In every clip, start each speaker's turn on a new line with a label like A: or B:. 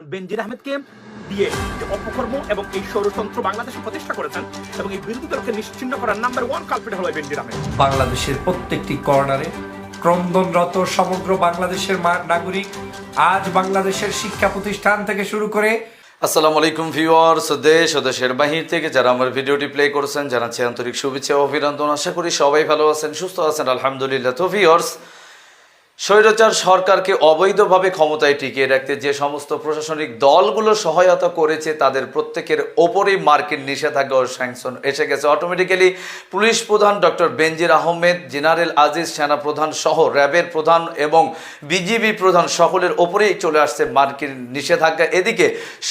A: বেনজির আহমেদকে দিয়ে যে অপকর্ম এবং এই ষড়যন্ত্র বাংলাদেশে প্রতিষ্ঠা করেছেন এবং এই বিরোধী দলকে নিশ্চিন্ন করার নাম্বার ওয়ান কালপিট হলো বেনজির আহমেদ।
B: বাংলাদেশের প্রত্যেকটি কর্নারে ক্রন্দনরত সমগ্র বাংলাদেশের নাগরিক আজ বাংলাদেশের শিক্ষা প্রতিষ্ঠান থেকে শুরু করে
C: আসসালামু আলাইকুম ভিউয়ার্স দেশ ও দেশের বাহির থেকে যারা আমার ভিডিওটি প্লে করেছেন জানাচ্ছি আন্তরিক শুভেচ্ছা ও অভিনন্দন। আশা করি সবাই ভালো আছেন সুস্থ আছেন আলহামদুলিল্লাহ। তো ভিউয়ার্স স্বৈরাচার সরকারকে অবৈধভাবে ক্ষমতায় টিকিয়ে রাখতে যে সমস্ত প্রশাসনিক দলগুলো সহায়তা করেছে, তাদের প্রত্যেকের ওপরেই মার্কিন নিষেধাজ্ঞা ও স্যাংশন এসে গেছে। অটোমেটিক্যালি পুলিশ প্রধান ডক্টর বেনজির আহমেদ, জেনারেল আজিজ সেনা প্রধান সহ র্যাবের প্রধান এবং বিজিবি প্রধান সকলের ওপরেই চলে আসছে মার্কিন নিষেধাজ্ঞা। এদিকে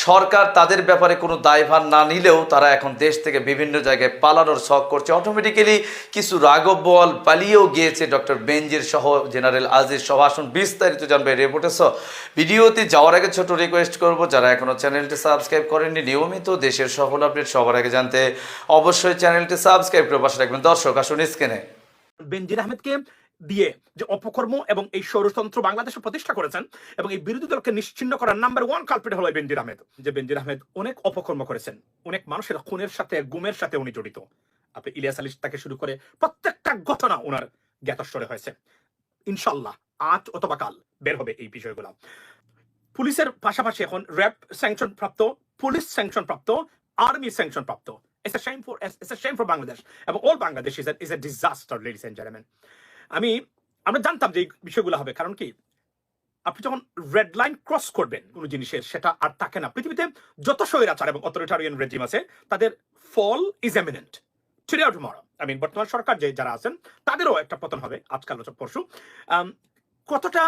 C: সরকার তাদের ব্যাপারে কোনো দায়ভার না নিলেও তারা এখন দেশ থেকে বিভিন্ন জায়গায় পালানোর শখ করছে। অটোমেটিক্যালি কিছু রাঘব বল পালিয়েও গিয়েছে ডক্টর বেনজির সহ জেনারেল আজিজ সহ আসুন, বিস্তারিত জানবে রিপোর্টে সহ ভিডিওতে যাওয়ার আগে ছোট রিকোয়েস্ট করব, যারা এখনও চ্যানেলটি সাবস্ক্রাইব করেননি, নিয়মিত দেশের সকল আপডেট সবার আগে জানতে অবশ্যই চ্যানেলটি সাবস্ক্রাইব করে পাশে রাখবেন দর্শক, আসুন স্ক্রিনে
A: বেনজির আহমেদকে দিয়ে যে অপকর্ম এবং এই ষড়যন্ত্র বাংলাদেশে প্রতিষ্ঠা করেছেন এবং এই বিরোধী দলকে নিশ্চিন্ন করার নাম্বার ওয়ান কালপিট হলো বেনজির আহমেদ। যে বেনজির আহমেদ অনেক অপকর্ম করেছেন, অনেক মানুষের খুনের সাথে, গুমের সাথে উনি জড়িত। আপনি ইলিয়াস আলী থেকে শুরু করে প্রত্যেকটা ঘটনা ওনার জ্ঞাতস্বরে হয়েছে। ইনশাল্লাহ আজ অথবা কাল বের হবে এই বিষয়গুলো। পুলিশের পাশাপাশি এখন র্যাব স্যাংশন প্রাপ্ত পুলিশ স্যাংশন প্রাপ্ত আর্মি স্যাংশন প্রাপ্ত shame এবং Bangladesh is a, is a disaster, ladies and gentlemen. আমি আমরা জানতাম যে এই বিষয়গুলো হবে কারণ কি? আপনি যখন রেড লাইন ক্রস করবেন কোন জিনিসের সেটা আর থাকে না। পৃথিবীতে যত স্বৈরাচার এবং অথরিটারিয়ান রেজিম আছে তাদের fall is imminent today I mean বর্তমান সরকার যে যারা আছেন তাদেরও একটা পতন হবে আজকাল পরশু। কতটা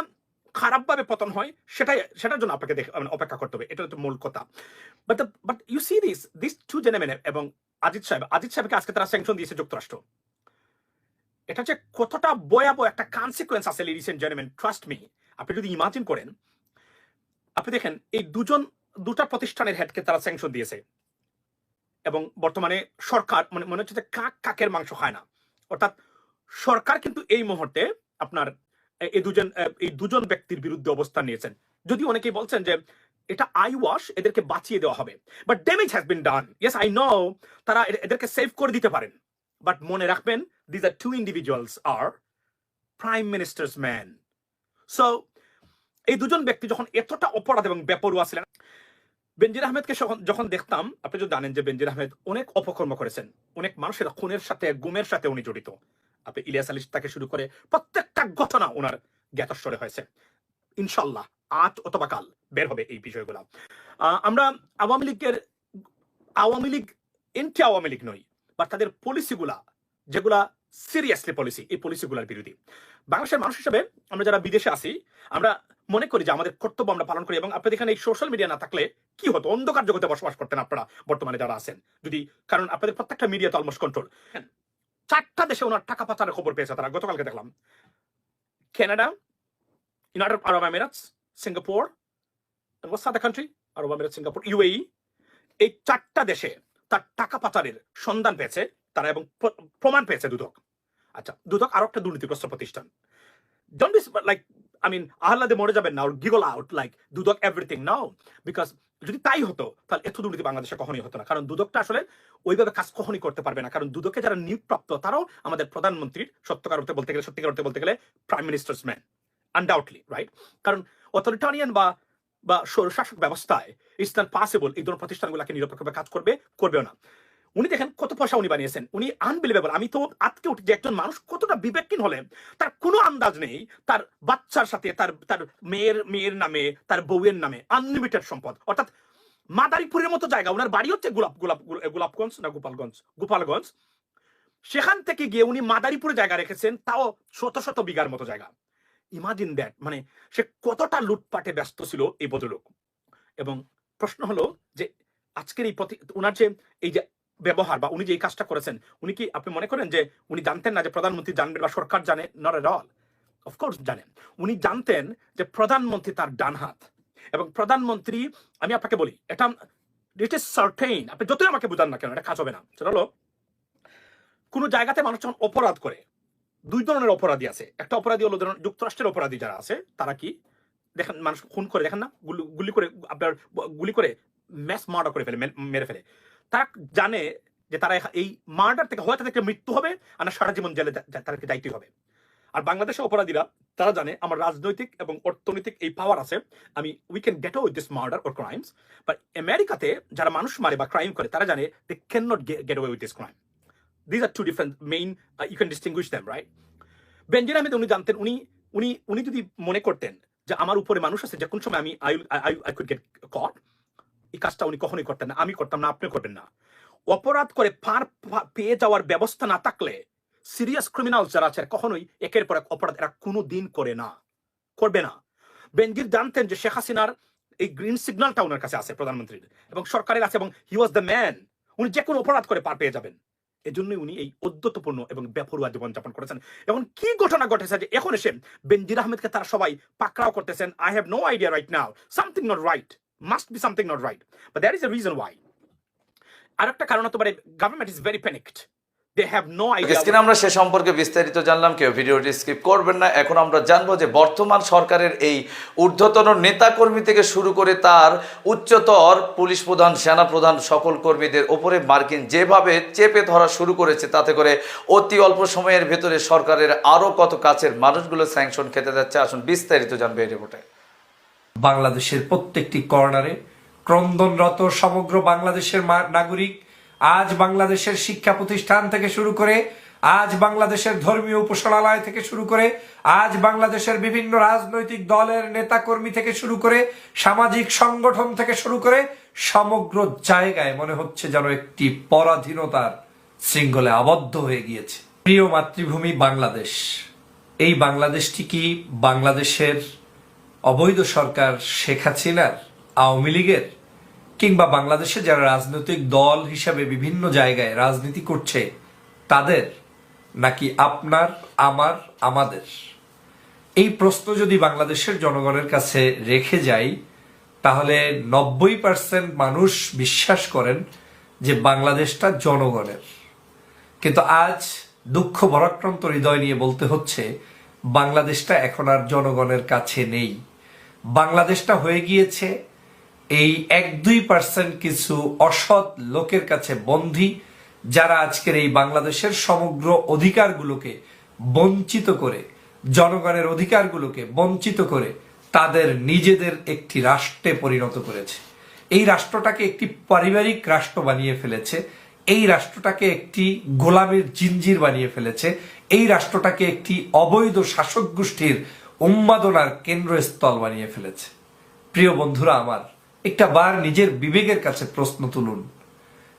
A: খারাপভাবে পতন হয় সেটাই, সেটার জন্য আপনাকে দেখে মানে অপেক্ষা করতে হবে এটা হচ্ছে মূল কথা। But but you see this this two জেনেমেন এবং আজিত সাহেব আজিত সাহেবকে আজকে তারা স্যাংশন দিয়েছে যুক্তরাষ্ট্র। এটা হচ্ছে কতটা ভয়াবহ একটা কনসিকুয়েন্স আছে ladies and gentleman trust me আপনি যদি ইমাজিন করেন, আপনি দেখেন, এই দুজন, দুটা প্রতিষ্ঠানের হেডকে তারা স্যাংশন দিয়েছে। এবং বর্তমানে সরকার মানে মনে হচ্ছে যে কাক কাকের মাংস খায় না। অর্থাৎ সরকার কিন্তু এই মুহূর্তে আপনার এই দুজন এই দুজন ব্যক্তির বিরুদ্ধে অবস্থান নিয়েছেন। যদি অনেকেই বলছেন যে এটা আই ওয়াশ এদেরকে বাঁচিয়ে দেওয়া হবে। But damage has been done yes I know তারা এদেরকে সেভ করে দিতে পারেন। বাট মনে রাখবেন these are two individuals are prime minister's man so এই দুজন ব্যক্তি যখন এতটা অপরাধ এবং বেপরুয়া ছিলেন, বেনজির আহমেদকে যখন- দেখতাম, আপনি যদি জানেন যে বেনজির আহমেদ অনেক অপকর্ম করেছেন। অনেক মানুষের খুনের সাথে, গুমের সাথে উনি জড়িত। আপনি ইলিয়াস আলী থেকে শুরু করে প্রত্যেকটা ঘটনা ওনার জ্ঞাতস্বরে হয়েছে। ইনশাল্লাহ, আজ অথবা কাল বের হবে এই বিষয়গুলো। আমরা আওয়ামী লীগের, আওয়ামী লীগ এন্টি আওয়ামী লীগ নই, বা তাদের পলিসিগুলা, যেগুলা সিরিয়াসলি পলিসি, এই পলিসিগুলোর বিরোধী। বাংলাদেশের মানুষ হিসেবে আমরা যারা বিদেশে আছি, আমরা মনে করি যে আমাদের কর্তব্য আমরা পালন করি, এবং আপনাদের এখানে এই সোশ্যাল মিডিয়া না থাকলে কি হতো? অন্ধকার জগতে বসবাস করতেন আপনারা, বর্তমানে যারা আছেন। যদি, কারণ আপনাদের প্রত্যেকটা মিডিয়া তো অলমোস্ট কন্ট্রোল চারটা দেশে ওনার টাকা পাচারের খবর পেয়েছে তারা, গতকালকে দেখলাম। Canada United Arab Emirates Singapore the other আরব আমিরাত সিঙ্গাপুর ইউএই এই চারটা দেশে তার টাকা পাচারের সন্ধান পেয়েছে তারা এবং প্রমাণ পেয়েছে দুদক। আচ্ছা দুদক আরও একটা দুর্নীতিগ্রস্ত প্রতিষ্ঠান। Don't be like I mean আহ্লাদে মরে যাবেন না giggle out like Dudok everything now because যদি তাই হতো, তাহলে এত দুর্নীতি বাংলাদেশে কখনোই হতো না। কারণ দুদকটা আসলে ওইভাবে কাজ কখনই করতে পারবে না। কারণ দুদকে যারা নিয়োগপ্রাপ্ত, তারাও আমাদের প্রধানমন্ত্রীর সত্যকার অর্থে বলতে গেলে সত্যিকার অর্থে বলতে গেলে prime minister's man undoubtedly right কারণ অথরিটারিয়ান বা বা স্বৈরশাসক ব্যবস্থায় ইটস নট পসিবল এই ধরনের প্রতিষ্ঠানগুলোকে নিরপেক্ষভাবে কাজ করবে, করবেও না। উনি দেখেন কত পয়সা উনি বানিয়েছেন। উনি আনবিলিভেবল আমি তো আজকে উঠি যে একজন মানুষ কতটা বিবেকহীন হলে তার কোনো আন্দাজ নেই। তার বাচ্চার সাথে, তার তার মেয়ের মেয়ের নামে, তার বউয়ের নামে আনলিমিটেড সম্পদ। অর্থাৎ মাদারীপুরের মতো জায়গা। ওনার বাড়ি হচ্ছে গোলাপ গোলাপ গোলাপগঞ্জ না গোপালগঞ্জ? গোপালগঞ্জ। সেখান থেকে গিয়ে উনি মাদারীপুরে জায়গা রেখেছেন, তাও শত শত বিঘার মতো জায়গা। ইমাজিন দ্যাট মানে সে কতটা লুটপাটে ব্যস্ত ছিল এই ভদ্রলোক। এবং প্রশ্ন হলো যে আজকের এই প্রতি ওনার যে এই যে ব্যবহার বা উনি যে এই কাজটা করেছেন, উনি কি আপনি মনে করেন যে উনি জানতেন না যে প্রধানমন্ত্রী জানবেন বা সরকার জানে? নট এট অল অফকোর্স জানেন। উনি জানতেন যে প্রধানমন্ত্রী তার ডান হাত। এবং প্রধানমন্ত্রী, আমি আপনাকে বলি, এটা ইট ইস সার্টেইন আপনি যতই আমাকে বুঝান না কেন, এটা কাজ হবে না। সেটা হলো, কোনো জায়গাতে মানুষ যখন অপরাধ করে, দুই ধরনের অপরাধী আছে। একটা অপরাধী হলো ধরুন যুক্তরাষ্ট্রের অপরাধী যারা আছে, তারা কি দেখেন, মানুষ খুন করে, দেখেন না, গুলি গুলি করে, আপনার, গুলি করে ম্যাস মার্ডার করে ফেলে, মেরে ফেলে। তারা জানে যে তারা এই মার্ডার থেকে হয়তো তাদেরকে মৃত্যু হবে আর না সারা জীবন জেলে তাদেরকে যাইতে হবে। আর বাংলাদেশের অপরাধীরা, তারা জানে আমার রাজনৈতিক এবং অর্থনৈতিক এই পাওয়ার আছে। আমি we can get with this murder or crimes but আমেরিকাতে যারা মানুষ মারে বা ক্রাইম করে, তারা জানে they can not get way with this crime this are two different main you can distinguish them right Benazir Ahmed উনি জানতেন, উনি উনি উনি যদি মনে করতেন যে আমার উপরে মানুষ আছে যে কোন সময় আমি I I I could get caught এই কাজটা উনি কখনোই করতেন না, আমি করতাম না, আপনি করবেন না। অপরাধ করে পার পেয়ে যাওয়ার ব্যবস্থা না থাকলে সিরিয়াস ক্রিমিনাল যারা আছে কখনোই একের পর এক অপরাধ এরা কোনো দিন করে না, করবে না। বেনজির জানতেন যে শেখ হাসিনার এই গ্রিন সিগন্যালটা ওনার কাছে আছে প্রধানমন্ত্রীর এবং সরকারের আছে এবং হি ওয়াজ দ্য ম্যান উনি যে কোনো অপরাধ করে পার পেয়ে যাবেন। এজন্যই উনি এই অদ্যতপূর্ণ এবং বেপরুয়া জীবনযাপন করেছেন। এবং কি ঘটনা ঘটেছে যে এখন এসে বেনজির আহমেদকে তারা সবাই পাকড়াও করতেছেন। I have no idea right now something not right must be something not right but that is a reason why আরেকটা কারণ হতে পারে government is very panicked they have no idea
C: স্ক্রিনে আমরা সে সম্পর্কে বিস্তারিত জানলাম কেউ ভিডিওটি স্কিপ করবেন না। এখন আমরা জানব যে বর্তমান সরকারের এই ঊর্ধ্বতন নেতাকর্মী থেকে শুরু করে তার উচ্চতর পুলিশ প্রধান সেনা প্রধান সকল কর্মীদের ওপরে মার্কিন যেভাবে চেপে ধরা শুরু করেছে তাতে করে অতি অল্প সময়ের ভেতরে সরকারের আরও কত কাছের মানুষগুলো স্যাংশন খেতে যাচ্ছে আসুন বিস্তারিত জানবে এই রিপোর্টে
B: বাংলাদেশের প্রত্যেকটি কর্নারে। ক্রন্দনরত সমগ্র বাংলাদেশের নাগরিক আজ বাংলাদেশের শিক্ষা প্রতিষ্ঠান থেকে শুরু করে, আজ বাংলাদেশের ধর্মীয় উপাসনালয় থেকে শুরু করে, আজ বাংলাদেশের বিভিন্ন রাজনৈতিক দলের নেতাকর্মী থেকে শুরু করে, সামাজিক সংগঠন থেকে শুরু করে, সমগ্র জায়গায় মনে হচ্ছে যেন একটি পরাধীনতার শৃঙ্খলে আবদ্ধ হয়ে গিয়েছে। প্রিয় মাতৃভূমি বাংলাদেশ, এই বাংলাদেশটি কি বাংলাদেশের অবৈধ সরকার শেখ হাসিনার, আওয়ামী লীগের, কিংবা বাংলাদেশে যারা রাজনৈতিক দল হিসাবে বিভিন্ন জায়গায় রাজনীতি করছে, তাদের নাকি আপনার, আমার, আমাদের? এই প্রশ্ন যদি বাংলাদেশের জনগণের কাছে রেখে যাই, তাহলে নব্বই পার্সেন্ট মানুষ বিশ্বাস করেন যে বাংলাদেশটা জনগণের। কিন্তু আজ দুঃখ ভরাক্রান্ত হৃদয় নিয়ে বলতে হচ্ছে, বাংলাদেশটা এখন আর জনগণের কাছে নেই। বাংলাদেশটা হয়ে গিয়েছে। এই এক দুই পার্সেন্ট কিছু অসৎ লোকের কাছে বন্দী, যারা আজকের এই বাংলাদেশের সমগ্র অধিকারগুলোকে বঞ্চিত করে, জনগণের অধিকারগুলোকে বঞ্চিত করে তাদের নিজেদের একটি রাষ্ট্রে পরিণত করেছে। এই রাষ্ট্রটাকে একটি পারিবারিক রাষ্ট্র বানিয়ে ফেলেছে, এই রাষ্ট্রটাকে একটি গোলামের জিঞ্জির বানিয়ে ফেলেছে, এই রাষ্ট্রটাকে একটি অবৈধ শাসক গোষ্ঠীর উন্মাদনার কেন্দ্রস্থল বানিয়ে ফেলেছে। প্রিয় বন্ধুরা আমার একটা বার নিজের বিবেকের কাছে প্রশ্ন তুলুন।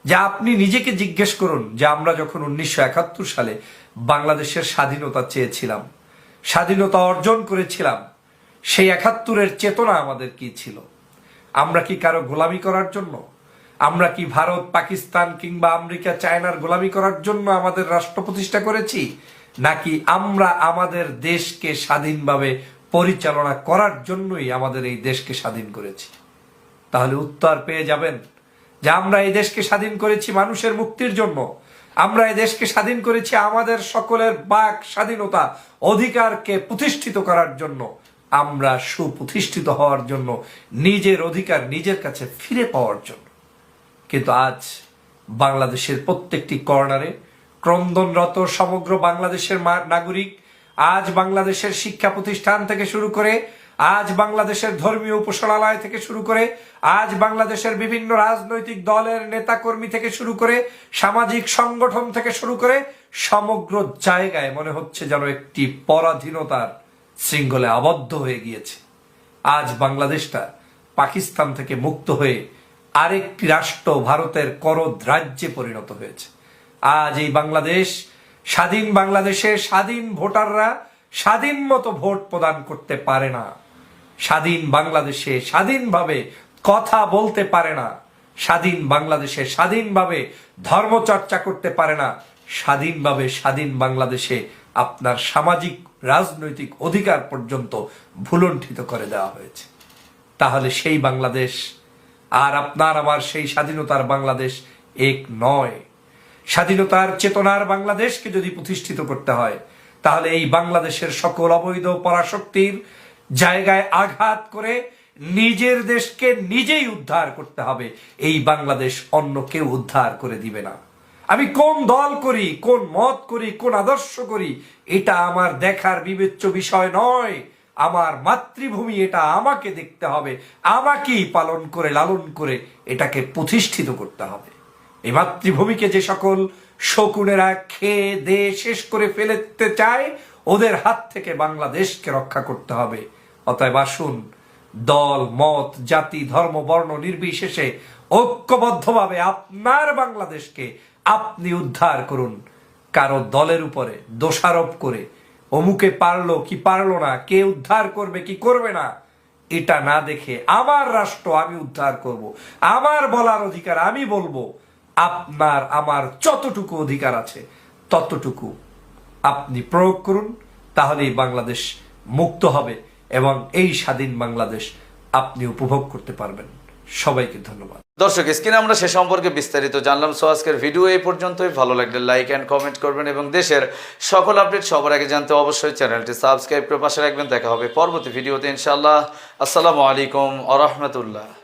B: যে আপনি নিজেকে জিজ্ঞেস করুন, যে আমরা যখন উনিশশো একাত্তর সালে বাংলাদেশের স্বাধীনতা চেয়েছিলাম, স্বাধীনতা অর্জন করেছিলাম, সেই একাত্তরের চেতনা আমাদের কি ছিল? আমরা কি কারও গোলামি করার জন্য? আমরা কি ভারত, পাকিস্তান কিংবা আমেরিকা, চায়নার গোলামি করার জন্য আমাদের রাষ্ট্র প্রতিষ্ঠা করেছি? নাকি আমরা আমাদের দেশকে স্বাধীনভাবে পরিচালনা করার জন্যই আমাদের এই দেশকে স্বাধীন করেছি? তাহলে উত্তর পেয়ে যাবেন যে আমরা এই দেশকে স্বাধীন করেছি মানুষের মুক্তির জন্য। আমরা এই দেশকে স্বাধীন করেছি আমাদের সকলের বাক স্বাধীনতা অধিকারকে প্রতিষ্ঠিত করার জন্য। আমরা সুপ্রতিষ্ঠিত হওয়ার জন্য, নিজের অধিকার নিজের কাছে ফিরে পাওয়ার জন্য। কিন্তু আজ বাংলাদেশের প্রত্যেকটি কর্নারে ক্রন্দনরত সমগ্র বাংলাদেশের নাগরিক আজ বাংলাদেশের শিক্ষা প্রতিষ্ঠান থেকে শুরু করে, আজ বাংলাদেশের ধর্মীয় উপাসনালয় থেকে শুরু করে, আজ বাংলাদেশের বিভিন্ন রাজনৈতিক দলের নেতাকর্মী থেকে শুরু করে, সামাজিক সংগঠন থেকে শুরু করে, সমগ্র জায়গায় মনে হচ্ছে যেন একটি পরাধীনতার শৃঙ্খলে আবদ্ধ হয়ে গিয়েছে। আজ বাংলাদেশটা পাকিস্তান থেকে মুক্ত হয়ে আরেকটি রাষ্ট্র ভারতের করদ রাজ্যে পরিণত হয়েছে। আজ এই বাংলাদেশ স্বাধীন বাংলাদেশে স্বাধীন ভোটাররা স্বাধীন মতো ভোট প্রদান করতে পারে না। স্বাধীন বাংলাদেশে স্বাধীনভাবে কথা বলতে পারে না। স্বাধীন বাংলাদেশে স্বাধীনভাবে ধর্মচর্চা করতে পারে না। স্বাধীনভাবে স্বাধীন বাংলাদেশে আপনার সামাজিক, রাজনৈতিক অধিকার পর্যন্ত ভুলণ্ঠিত করে দেওয়া হয়েছে। তাহলে সেই বাংলাদেশ আর আপনার আমার সেই স্বাধীনতার বাংলাদেশ এক নয়। স্বাধীনতার চেতনার বাংলাদেশকে যদি প্রতিষ্ঠিত করতে হয়, তাহলে এই বাংলাদেশের সকল অবৈধ পরাশক্তির জায়গায় আঘাত করে নিজের দেশকে নিজেই উদ্ধার করতে হবে। এই বাংলাদেশ অন্য কেউ উদ্ধার করে দিবে না। আমি কোন দল করি, কোন মত করি, কোন আদর্শ করি, এটা আমার দেখার বিবেচ্য বিষয় নয়। আমার মাতৃভূমি এটা আমাকে দেখতে হবে। আমাকেই পালন করে, লালন করে এটাকে প্রতিষ্ঠিত করতে হবে। এই মাতৃভূমিকে যে সকল শকুনেরা খেয়ে দে শেষ করে ফেলতে চায়, ওদের হাত থেকে বাংলাদেশকে রক্ষা করতে হবে। অতএব আসুন, দল, মত, জাতি, ধর্ম, বর্ণ, নির্বিশেষে ঐক্যবদ্ধভাবে আপনার বাংলাদেশকে আপনি উদ্ধার করুন। কারও দলের উপরে দোষারোপ করে, অমুকে পারল, কি পারল না, কে উদ্ধার করবে, কি করবে না, এটা না দেখে আমার রাষ্ট্র আমি উদ্ধার করব। আমার বলার অধিকার আমি বলব। আপনার, আমার যতটুকু অধিকার আছে, ততটুকু আপনি প্রয়োগ করুন, তাহলেই বাংলাদেশ মুক্ত হবে এবং এই স্বাধীন বাংলাদেশ আপনি উপভোগ করতে পারবেন। সবাইকে ধন্যবাদ।
C: দর্শক, স্ক্রিনে আমরা সে সম্পর্কে বিস্তারিত জানলাম, সো আজকের ভিডিও এই পর্যন্তই। ভালো লাগলে লাইক অ্যান্ড কমেন্ট করবেন এবং দেশের সকল আপডেট সবার আগে জানতে অবশ্যই চ্যানেলটি সাবস্ক্রাইব করে পাশে রাখবেন। দেখা হবে পরবর্তী ভিডিওতে ইনশাআল্লাহ। আসসালামু আলাইকুম আ রহমতুল্লাহ।